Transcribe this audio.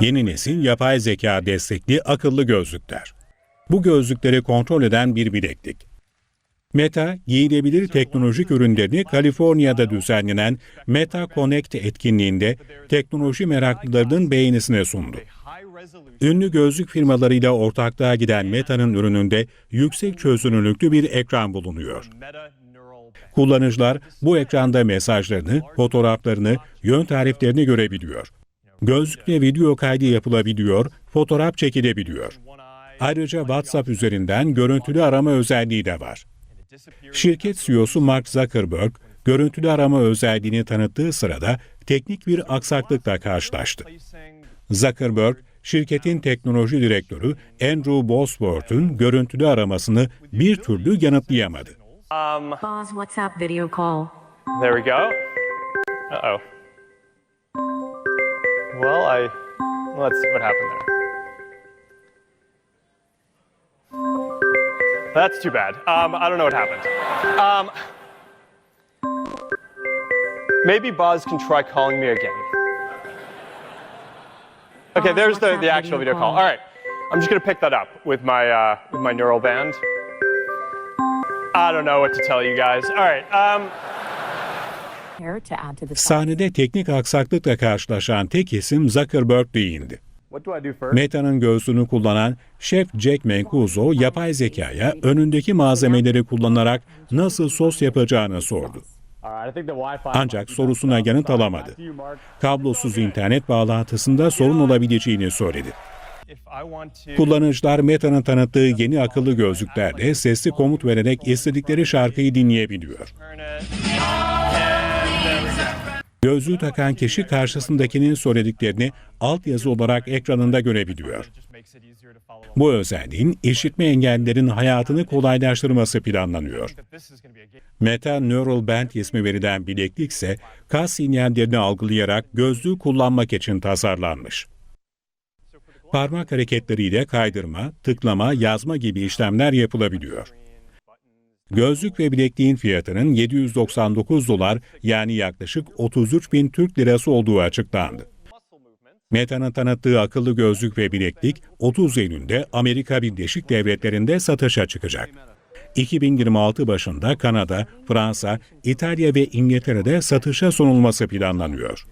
Yeni nesil yapay zeka destekli akıllı gözlükler. Bu gözlükleri kontrol eden bir bileklik. Meta, giyilebilir teknolojik ürünlerini Kaliforniya'da düzenlenen Meta Connect etkinliğinde teknoloji meraklılarının beğenisine sundu. Ünlü gözlük firmalarıyla ortaklığa giden Meta'nın ürününde yüksek çözünürlüklü bir ekran bulunuyor. Kullanıcılar bu ekranda mesajlarını, fotoğraflarını, yön tariflerini görebiliyor. Gözlükle video kaydı yapılabiliyor, fotoğraf çekilebiliyor. Ayrıca WhatsApp üzerinden görüntülü arama özelliği de var. Şirket CEO'su Mark Zuckerberg, görüntülü arama özelliğini tanıttığı sırada teknik bir aksaklıkla karşılaştı. Zuckerberg, şirketin teknoloji direktörü Andrew Bosworth'un görüntülü aramasını bir türlü yanıtlayamadı. Um, Boz WhatsApp video call. there we go. Uh oh. Well, I. Let's see what happened there. That's too bad. Um, I don't know what happened. Um, maybe Buzz can try calling me again. Okay, there's the, the actual video call. All right, I'm just gonna pick that up with my uh, with my neural band. I don't know what to tell you guys. All right. Um, Sahnede teknik aksaklıkla karşılaşan tek isim Zuckerberg değildi. what do I do first? Meta'nın gözlüğünü kullanan şef Jack Mancuso yapay zekaya önündeki malzemeleri kullanarak nasıl sos yapacağını sordu. Ancak sorusuna yanıt alamadı. Kablosuz internet bağlantısında sorun olabileceğini söyledi. Kullanıcılar Meta'nın tanıttığı yeni akıllı gözlüklerle sesli komut vererek istedikleri şarkıyı dinleyebiliyor. Gözlüğü takan kişi karşısındakinin söylediklerini altyazı olarak ekranında görebiliyor. Bu özelliğin işitme engellilerin hayatını kolaylaştırması planlanıyor. Meta Neural Band ismi verilen bileklik ise kas sinyallerini algılayarak gözlüğü kullanmak için tasarlanmış. Parmak hareketleriyle kaydırma, tıklama, yazma gibi işlemler yapılabiliyor. Gözlük ve bilekliğin fiyatının 799 dolar yani yaklaşık 33 bin Türk lirası olduğu açıklandı. Meta'nın tanıttığı akıllı gözlük ve bileklik 30 Eylül'de Amerika Birleşik Devletleri'nde satışa çıkacak. 2026 başında Kanada, Fransa, İtalya ve İngiltere'de satışa sunulması planlanıyor.